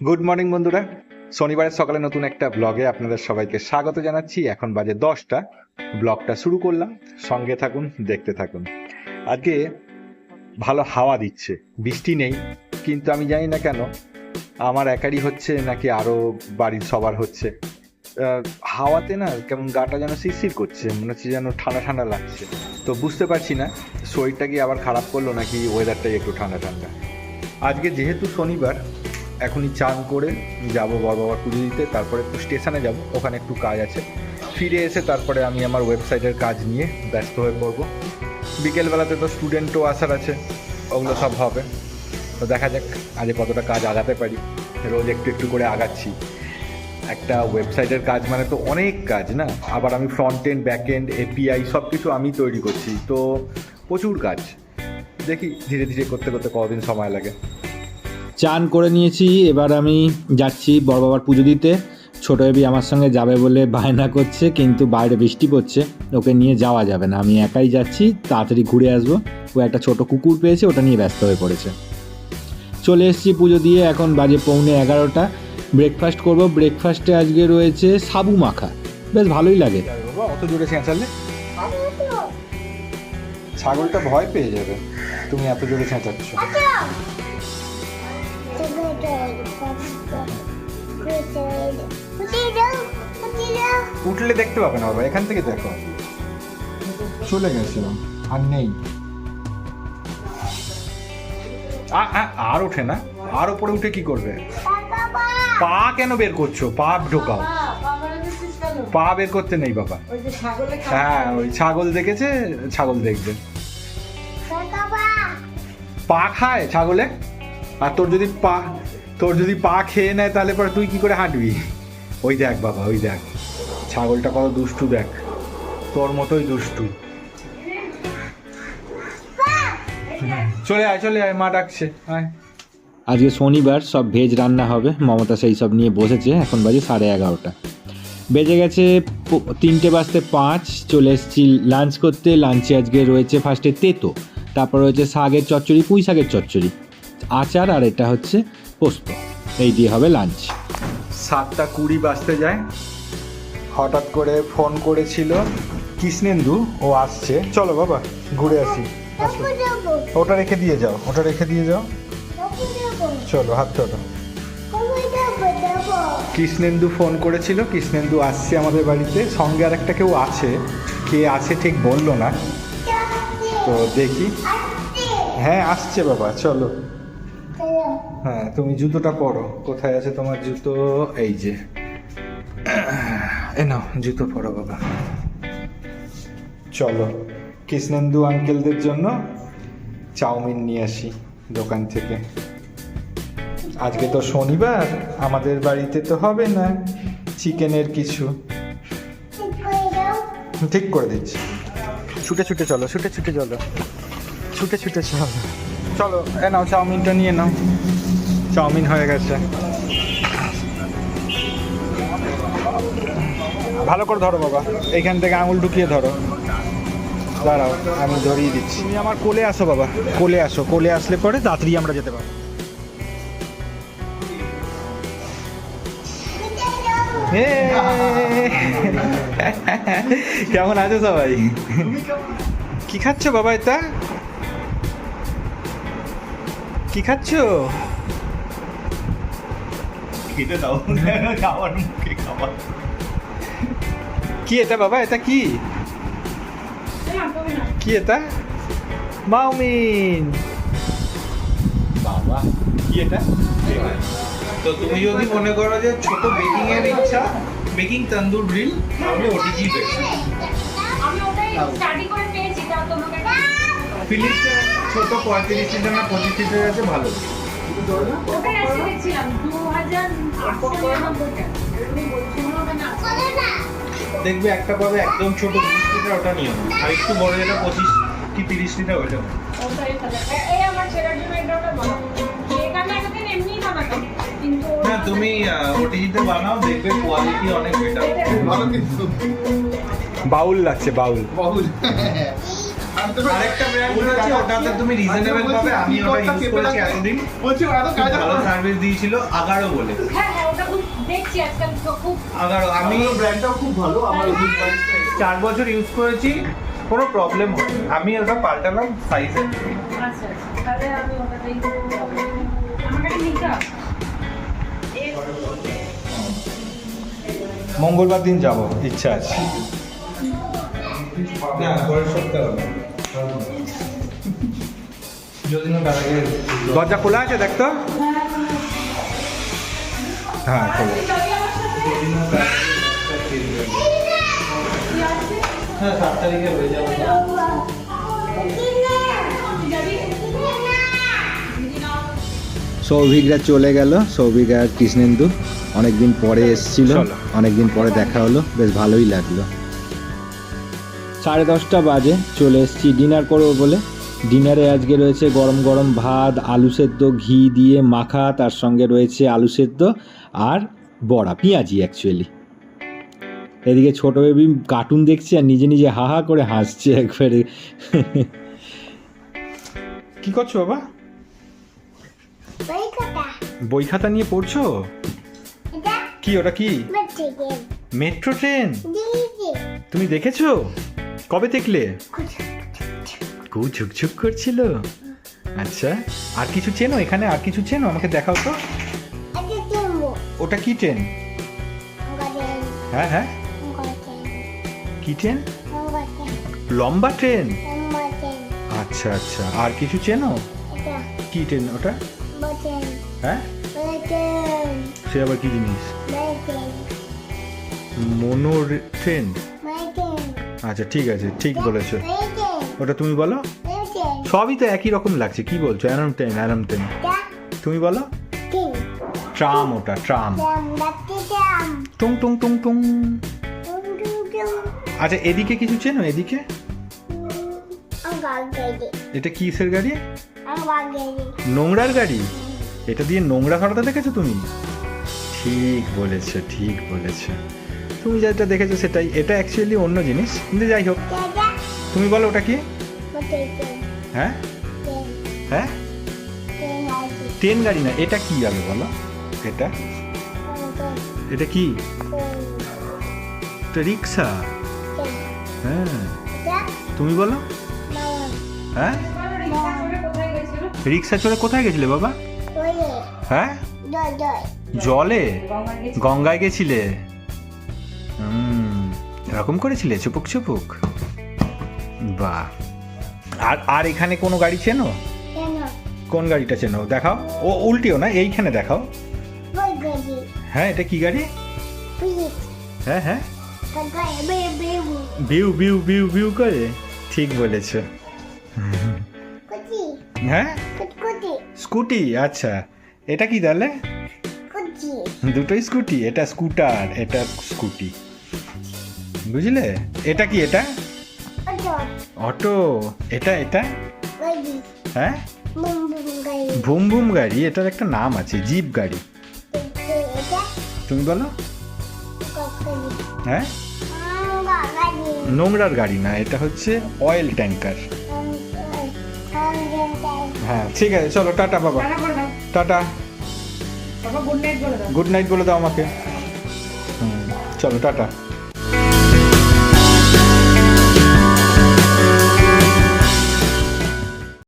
Good morning বন্ধুরা। শনিবারের সকালে নতুন একটা ব্লগে আপনাদের সবাইকে স্বাগত জানাচ্ছি। এখন বাজে দশটা। ব্লগটা শুরু করলাম। সঙ্গে থাকুন, দেখতে থাকুন। আজকে ভালো হাওয়া দিচ্ছে। বৃষ্টি নেই, কিন্তু আমি জানি না কেন, আমার একারই হচ্ছে নাকি আরও বাড়ির সবার হচ্ছে। হাওয়াতে না কেমন গাটা যেন শিরশির করছে, মনে হচ্ছে যেন ঠান্ডা ঠান্ডা লাগছে। তো বুঝতে পারছি না, শরীরটা কি আবার খারাপ করল নাকি ওয়েদারটাই একটু ঠান্ডা ঠান্ডা। আজকে যেহেতু শনিবার এখনই চান করে যাব বাবার পুজো দিতে, তারপরে একটু স্টেশনে যাব, ওখানে একটু কাজ আছে। ফিরে এসে তারপরে আমি আমার ওয়েবসাইটের কাজ নিয়ে ব্যস্ত হয়ে পড়ব। বিকেলবেলাতে তো স্টুডেন্টও আসার আছে, ওগুলো সব হবে। তো দেখা যাক আজ কতটা কাজ আগাতে পারি। রোজ একটু একটু করে আগাচ্ছি। একটা ওয়েবসাইটের কাজ মানে তো অনেক কাজ, না? আবার আমি front end back end API সব কিছু আমি তৈরি করছি। তো প্রচুর কাজ। দেখি ধীরে ধীরে করতে করতে কতদিন সময় লাগে। চান করে নিয়েছি এবার আমি যাচ্ছি বড় বাবার পুজো দিতে। ছোট এবি আমার সঙ্গে যাবে বলে বায়না করছে কিন্তু বাইরে বৃষ্টি পড়ছে ওকে নিয়ে যাওয়া যাবে না। আমি একাই যাচ্ছি তাড়াতাড়ি ঘুরে আসব। ও একটা ছোট কুকুর পেয়েছে ওটা নিয়ে ব্যস্ত হয়ে পড়েছে। চলে এসেছি পুজো দিয়ে এখন বাজে পৌনে এগারোটা। ব্রেকফাস্ট করব। ব্রেকফাস্টে আজকে রয়েছে সাবু মাখা। বেশ ভালোই লাগে। অত জোরে চেঁচালে ছাগলটা ভয় পেয়ে যাবে। তুমি এত জোরে চেঁচাচ্ছ উঠলে দেখতে পাবে না বাবা, এখান থেকে দেখো। চলে গেছিলাম, আর নেই। আর ওঠে না? আর ওপরে উঠে কি করবে? পা কেন বের করছ? পা ঢোকাও। পা বের করতে নেই বাবা। হ্যাঁ ওই ছাগল দেখেছে? ছাগল দেখবে। পা খায় ছাগলে? আর তোর যদি পা, তোর যদি পা খেয়ে নেয় তাহলে পরে তুই কি করে হাঁটবি? ওই দেখ বাবা, ওই দেখ। ছাগলটা কত দুষ্টু দেখ। তোর মতোই দুষ্টু। চলে আয় চলে আয়, মা ডাকছে। আয়। আজকে শনিবার, সব ভেজ রান্না হবে। মমতা সেই সব নিয়ে বসেছে। এখন বাজে সাড়ে এগারোটা। বেজে গেছে তিনটে বাজতে পাঁচ। চলে এসেছি লাঞ্চ করতে। লাঞ্চে আজকে রয়েছে ফার্স্টে তেতো। তারপর রয়েছে শাকের চচ্চড়ি, পুঁই শাকের চচ্চড়ি। আচার আর এটা হচ্ছে পোস্ত। এই দিয়ে হবে লাঞ্চ সাতটা কুড়ি বাজতে যায়। হঠাৎ করে ফোন করেছিল কৃষ্ণেন্দু ও আসছে। চলো বাবা ঘুরে আসি। ওটা রেখে দিয়ে যাও ওটা রেখে দিয়ে যাও। চলো হাত চলো কৃষ্ণেন্দু ফোন করেছিল কৃষ্ণেন্দু আসছে আমাদের বাড়িতে। সঙ্গে আর একটা কেউ আছে কে আছে ঠিক বলল না। তো দেখি। হ্যাঁ আসছে বাবা চলো। হ্যাঁ তুমি জুতোটা পরো। কোথায় আছে তোমার জুতো? এই যে। এ নাও, জুতো পরো বাবা। চলো, কৃষ্ণেন্দু আঙ্কেলদের জন্য চাউমিন নিয়ে আসি দোকান থেকে। আজকে তো শনিবার, আমাদের বাড়িতে তো হবে না চিকেনের কিছু। ঠিক করে দিচ্ছি। ছুটে ছুটে চলো, ছুটে ছুটে চলো। ছুটে ছুটে চলো। চলো, এ নাও, চাউমিনটা নিয়ে নাও। চাউমিন হয়ে গেছে। ভালো করে ধরো বাবা। এইখান থেকে আঙুল ঢুকিয়ে ধরো। দাঁড়াও আমি ধরিয়ে দিচ্ছি। তুমি আমার কোলে আসো বাবা। কোলে আসো কোলে আসলে পরে তাড়াতাড়ি আমরা যেতে পারব। হে! কেমন আছো সবাই? কি খাচ্ছ বাবা এটা? কি খাচ্ছ? খেতে দাও খাবার মুখে খাবার কি এটা বাবা এটা কি কি এটা মাউমিন বাবা কি এটা তো তুমি যদি মনে করো যে ছোট বেকিং এর ইচ্ছা বেকিং তন্দুর গ্রিল তাহলে ওটিজি বেস্ট আমি ওটাই স্টাডি করে পেয়েছি তা তোমাকে ফিলিপস ছোট পঁয়ত্রিশ লিটার না পঁচিশ লিটার আছে ভালো দেখবে একটা পাবে একদম ছোট তিরিশ লিটার ওটা নিও। আর একটু বড় যেটা পঁচিশ কি তিরিশ লিটার ওটা না তুমি ওটিজিতে বানাও দেখবে কোয়ালিটি অনেক বেটার বাউল লাগছে বাউল। বহুল আরেকটা ব্র্যান্ড আছে ওটাতে তুমি রিজনেবল পাবে আমি ওটা ইউজ করেছি এতদিন। বলছি এত খুব ভালো সার্ভিস দিয়েছিল আগারো বলে। হ্যাঁ হ্যাঁ ওটা খুব দেখছি আজকাল খুব আগারো আমি আমি ব্র্যান্ডটাও খুব ভালো আমার চার বছর ইউজ করেছি কোনো প্রবলেম হয়নি। আমি ওটা পাল্টালাম সাইজে আচ্ছা আচ্ছা তাহলে আমি ওটাতেই আমাকে নিতে মঙ্গলবার দিন যাব ইচ্ছা আছে। না পরের সপ্তাহে দরজা খোলা আছে দেখ তো। হ্যাঁ খোলা। হ্যাঁ সাত তারিখে হয়ে যাবে। সৌভিকরা চলে গেল। সৌভিক আর কৃষ্ণেন্দু অনেকদিন পরে এসছিল। অনেকদিন পরে দেখা হলো। বেশ ভালোই লাগল। সাড়ে দশটা বাজে চলে এসেছি। ডিনার করব বলে। ডিনারে আজকে রয়েছে গরম গরম ভাত আলু সেদ্ধ ঘি দিয়ে মাখা তার সঙ্গে রয়েছে আলু সেদ্ধ আর বড়া পেঁয়াজি অ্যাকচুয়ালি এদিকে ছোট বেবি কার্টুন দেখছে আর নিজে নিজে হা হা করে হাসছে একবারে। কি করছ বাবা? বই খাতা নিয়ে পড়ছো? কি ওটা কি? Metro train. তুমি দেখেছ? কবে দেখলে? খুব ঝুকঝুক করছিল। আচ্ছা আর কিছু চেনো এখানে? আর কিছু চেনো? আমাকে দেখাও তো। ওটা কি ট্রেন হ্যাঁ হ্যাঁ। কি ট্রেন লম্বা ট্রেন আচ্ছা আচ্ছা। আর কিছু চেনো? কি ট্রেন ওটা? হ্যাঁ? সে আবার কি জিনিস? মনোর ট্রেন আচ্ছা ঠিক আছে ঠিক বলেছ। ওটা তুমি বলো? সবই তো একই রকম লাগছে, কি বলছো? অ্যারাম ট্রেন অ্যারাম ট্রেন তুমি বলো? ট্রাম ওটা, ট্রাম। টুং টুং টুং টুং। আচ্ছা এদিকে কিছু চেনো? এদিকে? এটা কিসের গাড়ি? নোংরার গাড়ি? এটা দিয়ে নোংরা সরাতে দেখেছ তুমি? ঠিক বলেছ ঠিক বলেছ। তুমি যেটা দেখেছ সেটাই। এটা অ্যাকচুয়ালি অন্য জিনিস। কিন্তু যাই হোক। তুমি বলো ওটা কি? হ্যাঁ? হ্যাঁ? ট্রেন গাড়ি না এটা কি আগে বলো? এটা? এটা কি? রিক্সা? হ্যাঁ। তুমি বলো। হ্যাঁ? রিক্সা চড়ে কোথায় গেছিলে বাবা? হ্যাঁ? জলে? গঙ্গায় গেছিলে? হুম, এরকম করেছিলে? চুপুক চুপুক। বাহ। আর আর এখানে কোনো গাড়ি চেনো? কোন? গাড়িটা চেনো? দেখাও। ও উল্টিও না? এইখানে দেখাও। হ্যাঁ এটা কি গাড়ি? হ্যাঁ হ্যাঁ। বিউ বিউ বিউ বিউ করে? ঠিক বলেছ। হ্যাঁ? স্কুটি আচ্ছা। এটা কি তাহলে? দুটোই স্কুটি। এটা স্কুটার এটা স্কুটি। বুঝলে? এটা কি এটা? অটো। এটা এটা? হ্যাঁ? ভুম ভুম গাড়ি এটার একটা নাম আছে জিপ গাড়ি। তুমি বলো। হ্যাঁ? নোংরার গাড়ি না এটা হচ্ছে অয়েল ট্যাঙ্কার হ্যাঁ ঠিক আছে চলো টাটা বাবা। টাটা করে দাও। টাটা। বাবা গুড নাইট বলে দাও। গুড নাইট বলে দাও আমাকে। হুম চলো টাটা।